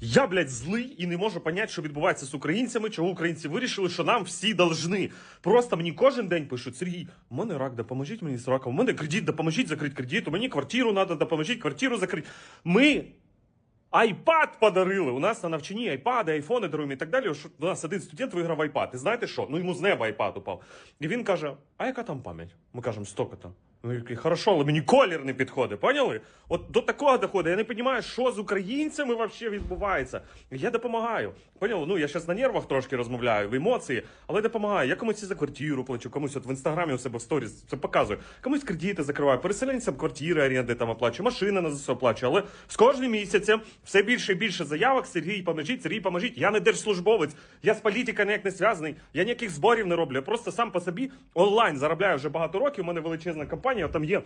Я, блядь, злий і не можу поняти, що відбувається з українцями, чого українці вирішили, що нам всі должны. Просто мені кожен день пишуть: Сергій, у мене рак, допоможіть мені з раком, у мене кредит, допоможіть закрити кредит, у мені квартиру треба, допоможіть квартиру закрити. Ми айпад подарили. У нас на навчанні айпади, айфони даруємо і так далі. У нас один студент виграв айпад. І знаєте що? Ну йому з неба айпад упав. І він каже: А яка там пам'ять? Ми кажемо, столько там. Ну, який, хорошо, але мені колір не підходить, поняли? От до такого доходить. Я не розумію, що з українцями взагалі відбувається. Я допомагаю. Поняли? Ну, я зараз на нервах трошки розмовляю, в емоції, але допомагаю. Я комусь за квартиру плачу, комусь от в інстаграмі у себе в сторіс це показую. Комусь кредити закриваю, переселенцям квартири, оренди там оплачую, машини на ЗСУ оплачую. Але з кожним місяцем все більше і більше заявок. Сергій, поможіть, Сергій, поможіть. Я не держслужбовець, я з політикою ніяк не зв'язаний, я ніяких зборів не роблю. Я просто сам по собі онлайн заробляю вже багато років. У мене величезна компанія, там є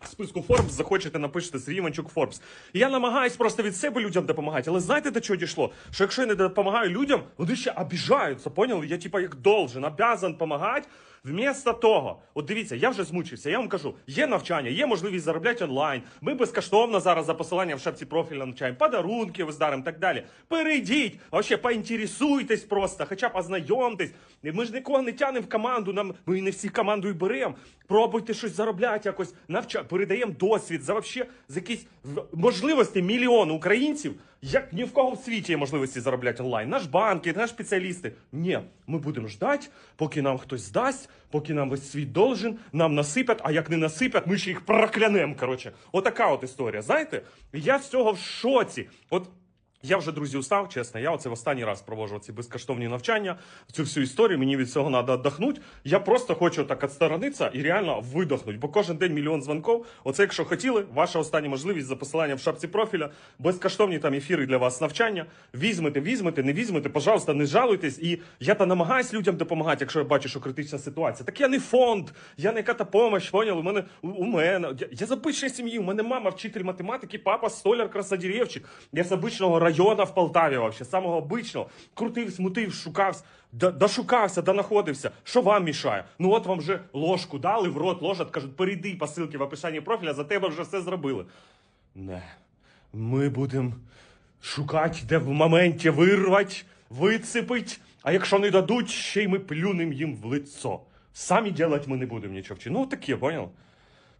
в списку Forbes, захочете, напишете Сергій Іванчук Forbes. І я намагаюсь просто від себе людям допомагати. Але знаєте, до чого дійшло? Що якщо я не допомагаю людям, вони ще обіжаються, поняли? Я типа як должен, обязан допомагати. Вмісто того, от дивіться, я вже змучився. Я вам кажу, є навчання, є можливість заробляти онлайн. Ми безкоштовно зараз за посиланням в шапці профіля навчаємо, подарунки виздаримо, так далі. Перейдіть, вообще поінтересуйтесь просто, хоча б ознайомтесь. Ми ж нікого не тянемо в команду. Нам ми не всі команду і беремо. Пробуйте щось заробляти, якось навчати, передаємо досвід за вообще за якісь можливості мільйони українців. Як ні в кого в світі є можливості заробляти онлайн. Наш банки, наш спеціалісти. Ні, ми будемо ждати, поки нам хтось здасть, поки нам весь світ должен, нам насипять, а як не насипять, ми ще їх проклянемо. Коротше, отака от історія. Знаєте, я з цього в шоці. От я вже друзі устав, чесно. Я оце в останній раз проводжу ці безкоштовні навчання, цю всю історію. Мені від цього треба віддохнути. Я просто хочу так відсторонитися і реально видохнути. Бо кожен день мільйон дзвонків. Оце, якщо хотіли, ваша остання можливість за посиланням в шапці профіля, безкоштовні там ефіри для вас навчання. Візьмете, візьмете, не візьмете, пожалуйста, не жалуйтесь. І я та намагаюсь людям допомагати, якщо я бачу, що критична ситуація. Так я не фонд, я не яка та помощь, поняли? У мене у, мене. Я, я сім'ї. У мене мама вчитель математики, папа столяр, красодеревчик. Я з обичного району в Полтаві, вообще, самого обичного. Крутив, смутив, шукався, до- дошукався, донаходився. Що вам мішає? Ну от вам вже ложку дали, в рот ложать, кажуть, перейди по ссылці в описанні профіля, за тебе вже все зробили. Не. Ми будемо шукати, де в моменті вирвать, вицепить, а якщо не дадуть, ще й ми плюнем їм в лицо. Самі ділати ми не будемо нічого. Ну, таке, понял?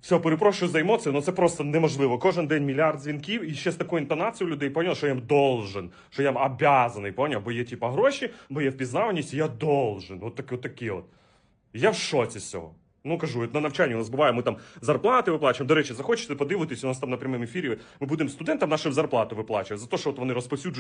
Все, перепрошую за емоції, але це просто неможливо. Кожен день мільярд дзвінків і ще з такою інтонацією людей, поняв, що я їм должен, що я їм обязаний, поняв, бо є типа гроші, бо є впізнаваність, я должен. От такі, от такі от. Я в шоці з цього. Ну кажу, на навчанні у нас буває, ми там зарплати виплачуємо. До речі, захочете подивитись, у нас там на прямому ефірі. Ми будемо студентам нашим зарплату виплачувати за те, що от вони розповсюджують.